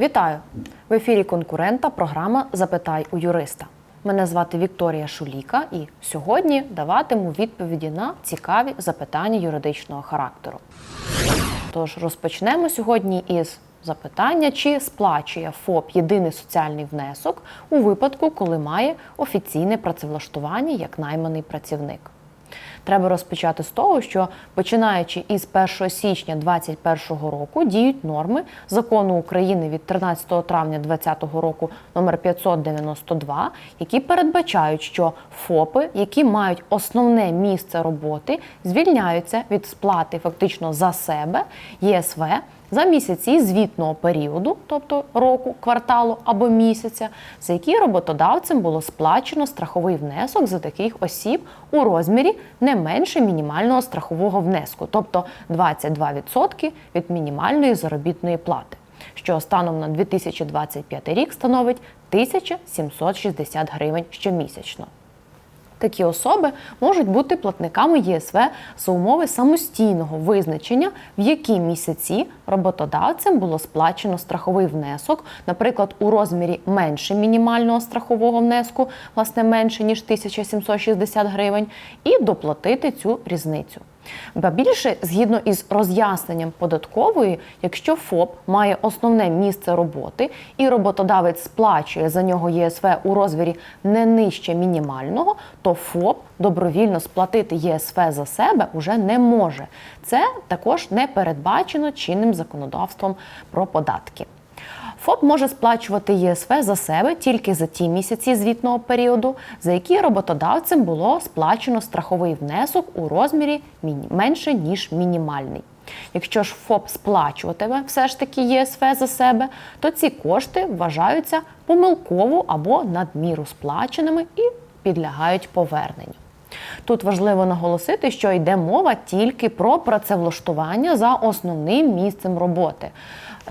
Вітаю! В ефірі конкурента програма Запитай у юриста. Мене звати Вікторія Шуліка, і сьогодні даватиму відповіді на цікаві запитання юридичного характеру. Тож розпочнемо сьогодні із запитання, чи сплачує ФОП єдиний соціальний внесок у випадку, коли має офіційне працевлаштування як найманий працівник. Треба розпочати з того, що починаючи із 1 січня 2021 року діють норми закону України від 13 травня 2020 року номер 592, які передбачають, що ФОПи, які мають основне місце роботи, звільняються від сплати фактично за себе ЄСВ за місяці звітного періоду, тобто року, кварталу або місяця, за які роботодавцем було сплачено страховий внесок за таких осіб у розмірі не менше мінімального страхового внеску, тобто 22% від мінімальної заробітної плати, що станом на 2025 рік становить 1760 гривень щомісячно. Такі особи можуть бути платниками ЄСВ за умови самостійного визначення, в які місяці роботодавцем було сплачено страховий внесок, наприклад, у розмірі менше мінімального страхового внеску, власне менше ніж 1760 гривень, і доплатити цю різницю. Ба більше, згідно із роз'ясненням податкової, якщо ФОП має основне місце роботи і роботодавець сплачує за нього ЄСВ у розмірі не нижче мінімального, то ФОП добровільно сплатити ЄСВ за себе уже не може. Це також не передбачено чинним законодавством про податки. ФОП може сплачувати ЄСВ за себе тільки за ті місяці звітного періоду, за які роботодавцем було сплачено страховий внесок у розмірі менше ніж мінімальний. Якщо ж ФОП сплачуватиме все ж таки ЄСВ за себе, то ці кошти вважаються помилково або надміру сплаченими і підлягають поверненню. Тут важливо наголосити, що йде мова тільки про працевлаштування за основним місцем роботи.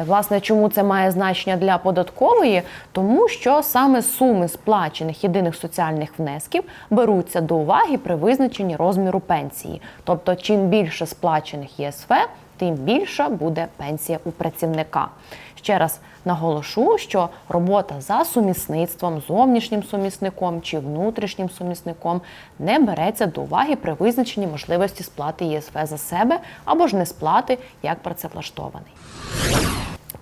Власне, чому це має значення для податкової? Тому що саме суми сплачених єдиних соціальних внесків беруться до уваги при визначенні розміру пенсії. Тобто, чим більше сплачених ЄСВ, тим більша буде пенсія у працівника. Ще раз наголошу, що робота за сумісництвом, зовнішнім сумісником чи внутрішнім сумісником не береться до уваги при визначенні можливості сплати ЄСВ за себе або ж не сплати як працевлаштований.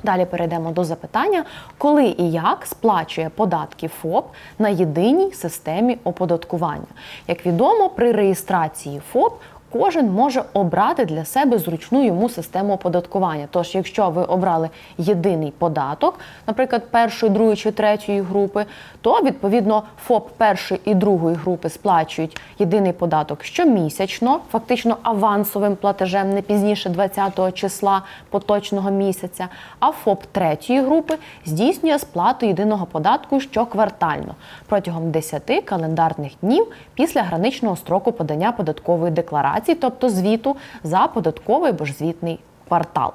Далі перейдемо до запитання, коли і як сплачує податки ФОП на єдиній системі оподаткування. Як відомо, при реєстрації ФОП кожен може обрати для себе зручну йому систему оподаткування. Тож, якщо ви обрали єдиний податок, наприклад, першої, другої чи третьої групи, то відповідно ФОП першої і другої групи сплачують єдиний податок щомісячно, фактично авансовим платежем не пізніше 20 числа поточного місяця. А ФОП третьої групи здійснює сплату єдиного податку щоквартально протягом 10 календарних днів після граничного строку подання податкової декларації, тобто звіту за податковий або ж звітний квартал.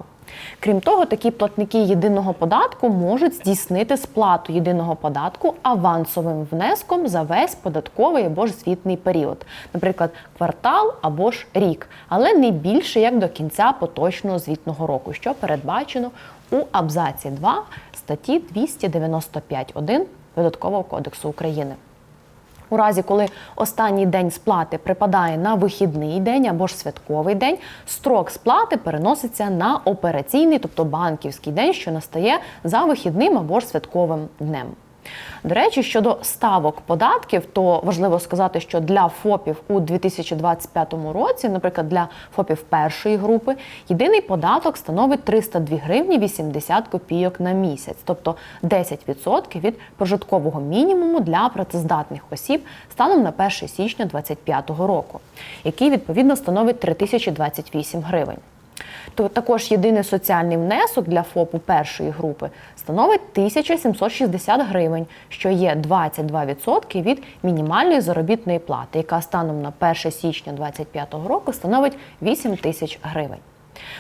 Крім того, такі платники єдиного податку можуть здійснити сплату єдиного податку авансовим внеском за весь податковий або ж звітний період, наприклад, квартал або ж рік, але не більше як до кінця поточного звітного року, що передбачено у абзаці 2 статті 295.1 Податкового кодексу України. У разі, коли останній день сплати припадає на вихідний день або ж святковий день, строк сплати переноситься на операційний, тобто банківський день, що настає за вихідним або ж святковим днем. До речі, щодо ставок податків, то важливо сказати, що для ФОПів у 2025 році, наприклад, для ФОПів першої групи, єдиний податок становить 302 гривні 80 копійок на місяць, тобто 10% від прожиткового мінімуму для працездатних осіб станом на 1 січня 2025 року, який відповідно становить 3028 гривень. То також єдиний соціальний внесок для ФОПу першої групи становить 1760 гривень, що є 22% від мінімальної заробітної плати, яка станом на 1 січня 2025 року становить 8 тисяч гривень.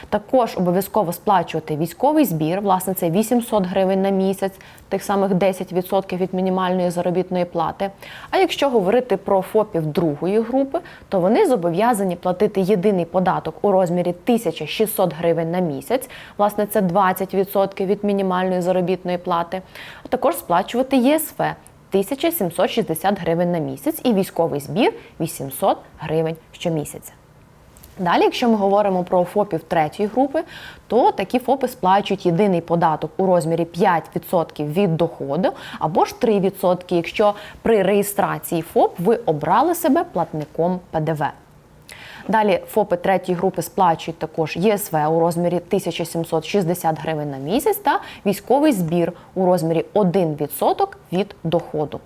Також обов'язково сплачувати військовий збір, власне, це 800 гривень на місяць, тих самих 10% від мінімальної заробітної плати. А якщо говорити про ФОПів другої групи, то вони зобов'язані платити єдиний податок у розмірі 1600 гривень на місяць, власне, це 20% від мінімальної заробітної плати, а також сплачувати ЄСВ 1760 гривень на місяць і військовий збір 800 гривень щомісяця. Далі, якщо ми говоримо про ФОПів третьої групи, то такі ФОПи сплачують єдиний податок у розмірі 5% від доходу або ж 3%, якщо при реєстрації ФОП ви обрали себе платником ПДВ. Далі ФОПи третьої групи сплачують також ЄСВ у розмірі 1760 гривень на місяць та військовий збір у розмірі 1% від доходу.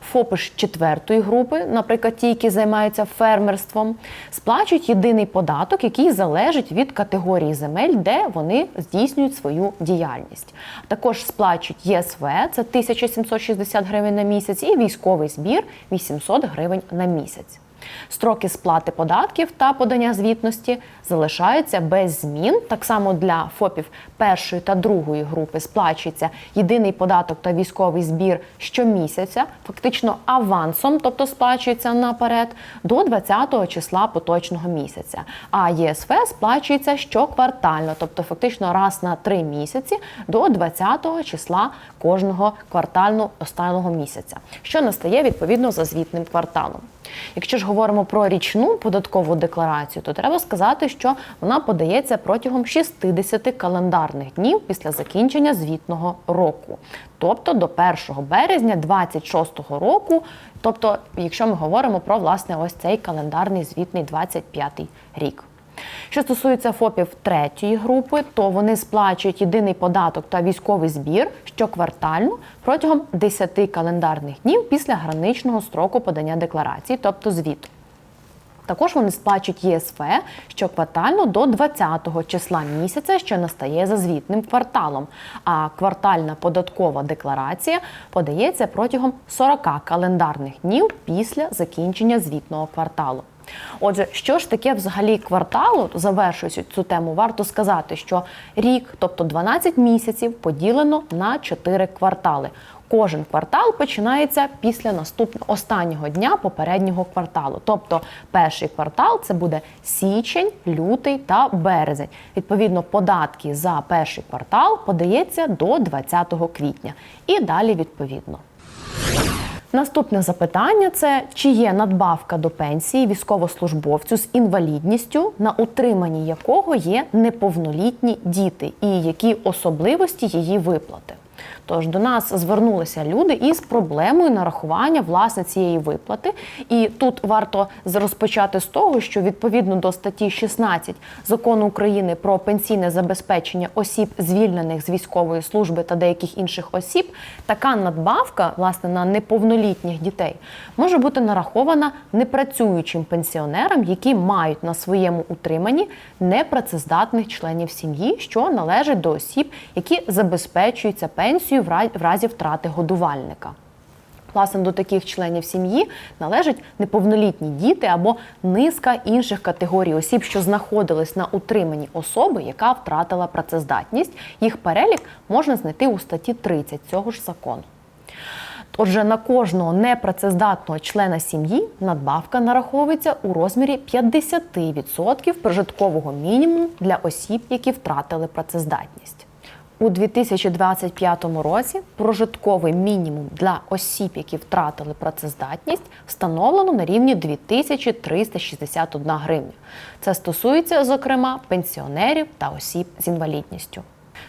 ФОПи ж четвертої групи, наприклад, ті, які займаються фермерством, сплачують єдиний податок, який залежить від категорії земель, де вони здійснюють свою діяльність. Також сплачують ЄСВ, це 1760 гривень на місяць, і військовий збір 800 гривень на місяць. Строки сплати податків та подання звітності залишаються без змін. Так само для ФОПів першої та другої групи сплачується єдиний податок та військовий збір щомісяця, фактично авансом, тобто сплачується наперед, до 20-го числа поточного місяця. А ЄСВ сплачується щоквартально, тобто фактично раз на три місяці до 20-го числа кожного квартального останнього місяця, що настає відповідно за звітним кварталом. Якщо ж говоримо про річну податкову декларацію, то треба сказати, що вона подається протягом 60 календарних днів після закінчення звітного року, тобто до 1 березня 26 року. Тобто, якщо ми говоримо про власне ось цей календарний звітний 25 рік. Що стосується ФОПів третьої групи, то вони сплачують єдиний податок та військовий збір щоквартально протягом 10 календарних днів після граничного строку подання декларації, тобто звіту. Також вони сплачують ЄСВ щоквартально до 20-го числа місяця, що настає за звітним кварталом. А квартальна податкова декларація подається протягом 40 календарних днів після закінчення звітного кварталу. Отже, що ж таке взагалі кварталу, завершуючи цю тему, варто сказати, що рік, тобто 12 місяців, поділено на 4 квартали. Кожен квартал починається після наступного останнього дня попереднього кварталу. Тобто перший квартал це буде січень, лютий та березень. Відповідно, податки за перший квартал подається до 20 квітня. І далі відповідно. Наступне запитання це чи є надбавка до пенсії військовослужбовцю з інвалідністю, на утриманні якого є неповнолітні діти, і які особливості її виплати. Тож до нас звернулися люди із проблемою нарахування власне цієї виплати. І тут варто розпочати з того, що відповідно до статті 16 закону України про пенсійне забезпечення осіб, звільнених з військової служби та деяких інших осіб, така надбавка власне на неповнолітніх дітей може бути нарахована непрацюючим пенсіонерам, які мають на своєму утриманні непрацездатних членів сім'ї, що належать до осіб, які забезпечуються пенсією в разі втрати годувальника. Власне, до таких членів сім'ї належать неповнолітні діти або низка інших категорій осіб, що знаходились на утриманні особи, яка втратила працездатність. Їх перелік можна знайти у статті 30 цього ж закону. Отже, на кожного непрацездатного члена сім'ї надбавка нараховується у розмірі 50% прожиткового мінімуму для осіб, які втратили працездатність. У 2025 році прожитковий мінімум для осіб, які втратили працездатність, встановлено на рівні 2361 гривня. Це стосується, зокрема, пенсіонерів та осіб з інвалідністю.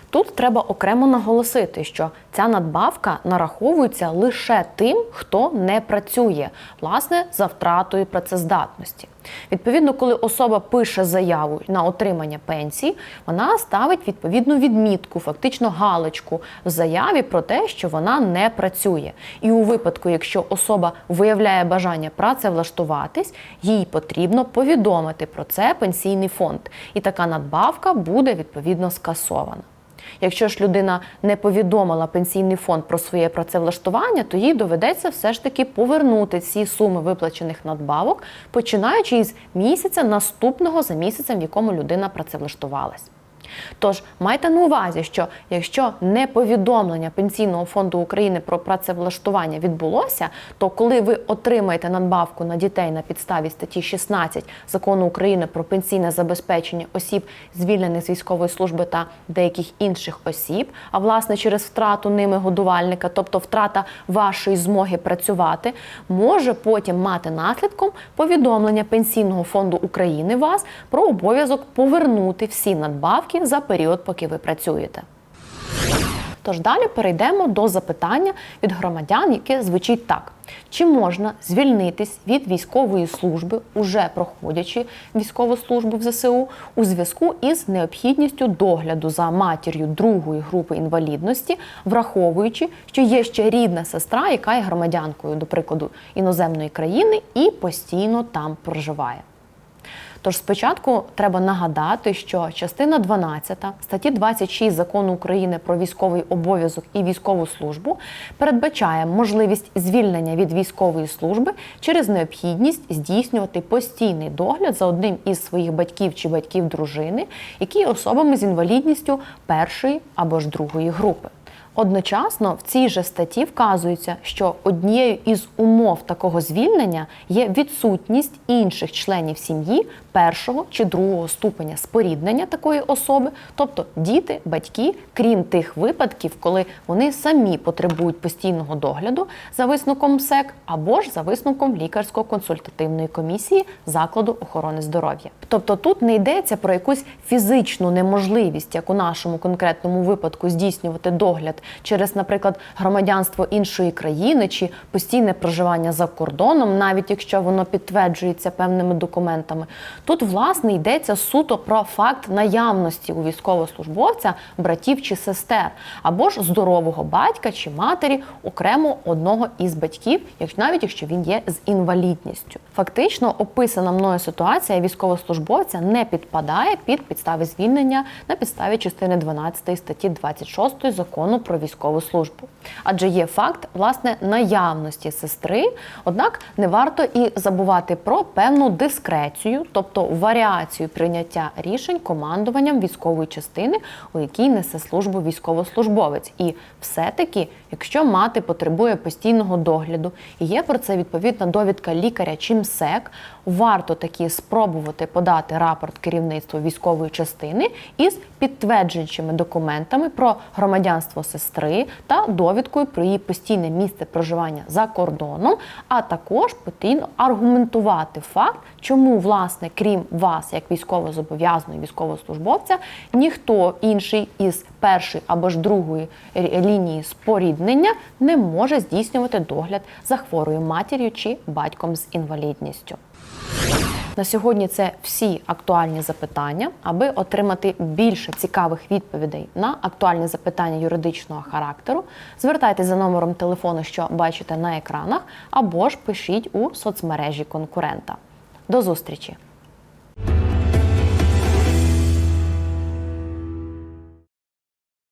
Тут треба окремо наголосити, що ця надбавка нараховується лише тим, хто не працює, власне, за втратою працездатності. Відповідно, коли особа пише заяву на отримання пенсії, вона ставить відповідну відмітку, фактично галочку в заяві про те, що вона не працює. І у випадку, якщо особа виявляє бажання працевлаштуватись, їй потрібно повідомити про це пенсійний фонд, і така надбавка буде відповідно скасована. Якщо ж людина не повідомила пенсійний фонд про своє працевлаштування, то їй доведеться все ж таки повернути ці суми виплачених надбавок, починаючи із місяця наступного за місяцем, в якому людина працевлаштувалась. Тож майте на увазі, що якщо не повідомлення Пенсійного фонду України про працевлаштування відбулося, то коли ви отримаєте надбавку на дітей на підставі статті 16 закону України про пенсійне забезпечення осіб, звільнених з військової служби та деяких інших осіб, а власне через втрату ними годувальника, тобто втрата вашої змоги працювати, може потім мати наслідком повідомлення Пенсійного фонду України вас про обов'язок повернути всі надбавки за період, поки ви працюєте. Тож далі перейдемо до запитання від громадян, яке звучить так: чи можна звільнитись від військової служби, уже проходячи військову службу в ЗСУ, у зв'язку із необхідністю догляду за матір'ю другої групи інвалідності, враховуючи, що є ще рідна сестра, яка є громадянкою, до прикладу, іноземної країни і постійно там проживає. Тож спочатку треба нагадати, що частина 12 статті 26 закону України про військовий обов'язок і військову службу передбачає можливість звільнення від військової служби через необхідність здійснювати постійний догляд за одним із своїх батьків чи батьків дружини, які є особами з інвалідністю першої або ж другої групи. Одночасно в цій же статті вказується, що однією із умов такого звільнення є відсутність інших членів сім'ї першого чи другого ступеня споріднення такої особи, тобто діти, батьки, крім тих випадків, коли вони самі потребують постійного догляду за висновком МСЕК або ж за висновком лікарсько-консультативної комісії закладу охорони здоров'я. Тобто тут не йдеться про якусь фізичну неможливість, як у нашому конкретному випадку, здійснювати догляд через, наприклад, громадянство іншої країни чи постійне проживання за кордоном, навіть якщо воно підтверджується певними документами. Тут, власне, йдеться суто про факт наявності у військовослужбовця братів чи сестер, або ж здорового батька чи матері окремо одного із батьків, як навіть якщо він є з інвалідністю. Фактично, описана мною ситуація військовослужбовця не підпадає під підстави звільнення на підставі частини 12 статті 26 закону військову службу. Адже є факт власне наявності сестри, однак не варто і забувати про певну дискрецію, тобто варіацію прийняття рішень командуванням військової частини, у якій несе службу військовослужбовець. І все-таки, якщо мати потребує постійного догляду і є про це відповідна довідка лікаря чи МСЕК, варто таки спробувати подати рапорт керівництву військової частини із підтверджуючими документами про громадянство сестри та довідкою про її постійне місце проживання за кордоном, а також потрібно аргументувати факт, чому, власне, крім вас, як військовозобов'язаного військовослужбовця, ніхто інший із першої або ж другої лінії споріднення не може здійснювати догляд за хворою матір'ю чи батьком з інвалідністю. На сьогодні це всі актуальні запитання. Аби отримати більше цікавих відповідей на актуальні запитання юридичного характеру, звертайтеся за номером телефону, що бачите на екранах, або ж пишіть у соцмережі конкурента. До зустрічі!